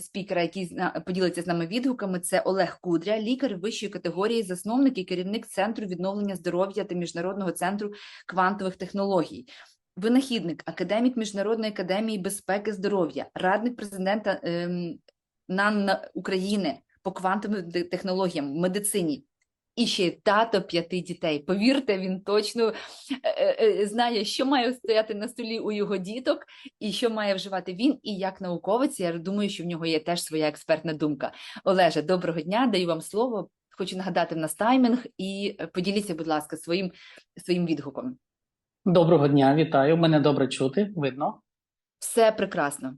спікера, який поділиться з нами відгуками. Це Олег Кудря, лікар вищої категорії, засновник і керівник центру відновлення здоров'я та міжнародного центру квантових технологій. Винахідник, академік Міжнародної академії безпеки здоров'я, радник президента ем, НАН України по квантовим технологіям технологіям, медицині. І ще й тато п'яти дітей. Повірте, він точно е, е, знає, що має стояти на столі у його діток, і що має вживати він. І як науковець, я думаю, що в нього є теж своя експертна думка. Олеже, доброго дня, даю вам слово. Хочу нагадати в нас таймінг і е, поділіться, будь ласка, своїм своїм відгуком. Доброго дня, вітаю. Мене добре чути, видно. Все прекрасно.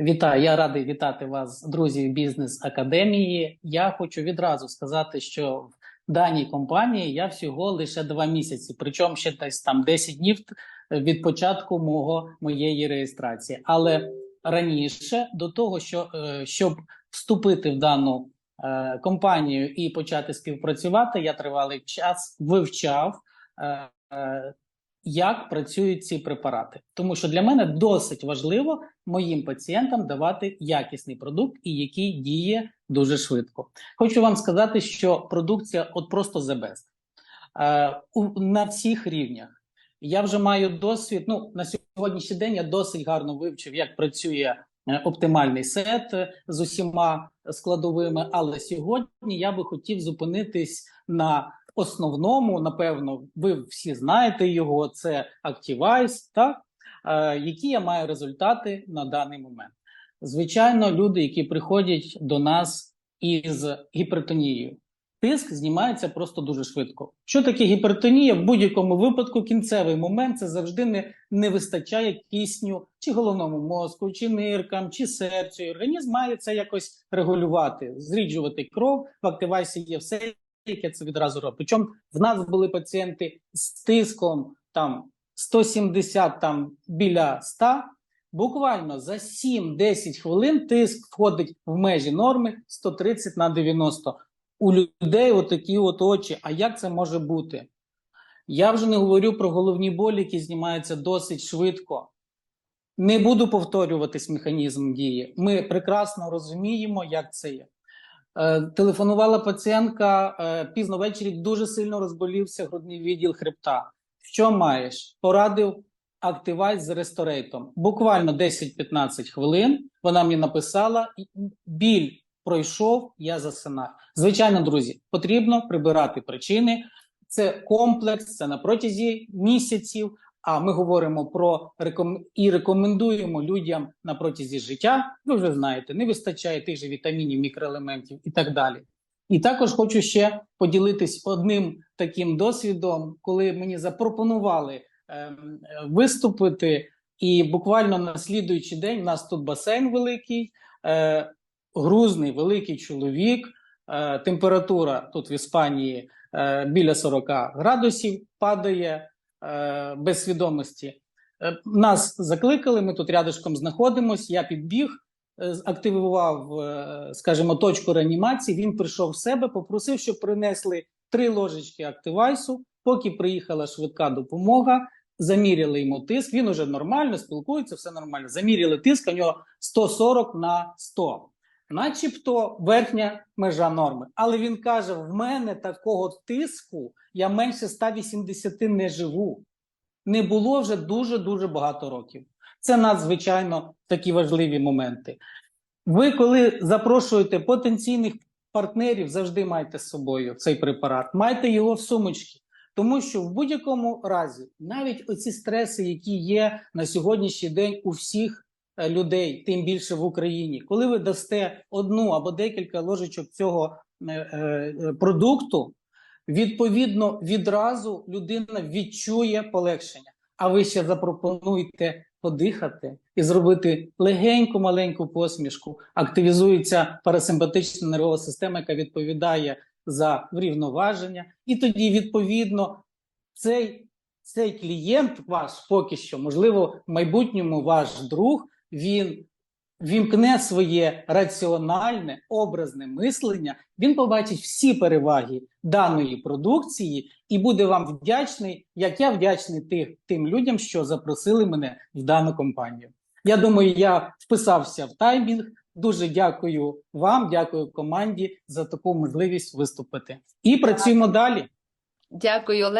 Вітаю, я радий вітати вас, друзі, бізнес академії. Я хочу відразу сказати, що в даній компанії я всього лише два місяці, причому ще десь там 10 днів від початку мого моєї реєстрації. Але раніше до того, що е, щоб вступити в дану е, компанію і почати співпрацювати, я тривалий час вивчав. Як працюють ці препарати, тому що для мене досить важливо моїм пацієнтам давати якісний продукт і який діє дуже швидко. Хочу вам сказати, що продукція от просто the best. Е, у, на всіх рівнях. Я вже маю досвід. Ну на сьогоднішній день я досить гарно вивчив, як працює е, оптимальний сет е, з усіма складовими. Але сьогодні я би хотів зупинитись на основному. Напевно, ви всі знаєте його. Це Activize, так? Е, які я маю результати на даний момент. Звичайно, люди, які приходять до нас із гіпертонією, тиск знімається просто дуже швидко. Що таке гіпертонія? В будь-якому випадку кінцевий момент це завжди не, не вистачає кисню чи головному мозку, чи ниркам, чи серцю. І Організм має це якось регулювати, зріджувати кров. В активайсі є все, яке це відразу робить. Причому в нас були пацієнти з тиском там 170 там біля 100, буквально за 7-10 хвилин тиск входить в межі норми 130 на 90. У людей отакі от очі. А як це може бути? Я вже не говорю про головні болі, які знімаються досить швидко. Не буду повторюватись механізм дії. Ми прекрасно розуміємо, як це є. Е, телефонувала пацієнтка е, пізно ввечері, дуже сильно розболівся грудний відділ хребта. Що маєш? Порадив Activite з ресторейтом. Буквально 10-15 хвилин вона мені написала, біль пройшов, я засинаю. Звичайно, друзі, потрібно прибирати причини. Це комплекс, це на протязі місяців. А ми говоримо про реком... і рекомендуємо людям на протязі життя. Ви вже знаєте, не вистачає тих же вітамінів, мікроелементів і так далі. І також хочу ще поділитись одним таким досвідом, коли мені запропонували е, виступити, і буквально на слідуючий день у нас тут басейн великий, е, грузний великий чоловік. Е, температура тут в Іспанії е, біля 40 градусів падає без свідомості. Е, нас закликали, ми тут рядышком знаходимося. Я підбіг, е, активував, е, скажімо, точку реанімації. Він прийшов в себе, попросив, щоб принесли три ложечки активайсу. Поки приїхала швидка допомога, заміряли йому тиск. Він уже нормально спілкується, все нормально. Заміряли тиск, у нього 140 на 100. Начебто верхня межа норми. Але він каже: в мене такого тиску я менше 180 не живу. Не було вже дуже-дуже багато років. Це надзвичайно такі важливі моменти. Ви, коли запрошуєте потенційних партнерів, завжди майте з собою цей препарат, майте його в сумочці. Тому що в будь-якому разі, навіть оці стреси, які є на сьогоднішній день у всіх людей, тим більше в Україні, коли ви дасте одну або декілька ложечок цього е, е, продукту, відповідно відразу людина відчує полегшення. А ви ще запропонуєте подихати і зробити легеньку маленьку посмішку. Активізується парасимпатична нервова система, яка відповідає за врівноваження, і тоді, відповідно, цей, цей клієнт ваш поки що, можливо, в майбутньому ваш друг, він вімкне своє раціональне образне мислення, він побачить всі переваги даної продукції і буде вам вдячний, як я вдячний тих, тим людям, що запросили мене в дану компанію. Я думаю, я вписався в таймінг, Дуже дякую вам, дякую команді за таку можливість виступити. І працюємо далі. Дякую, Олег.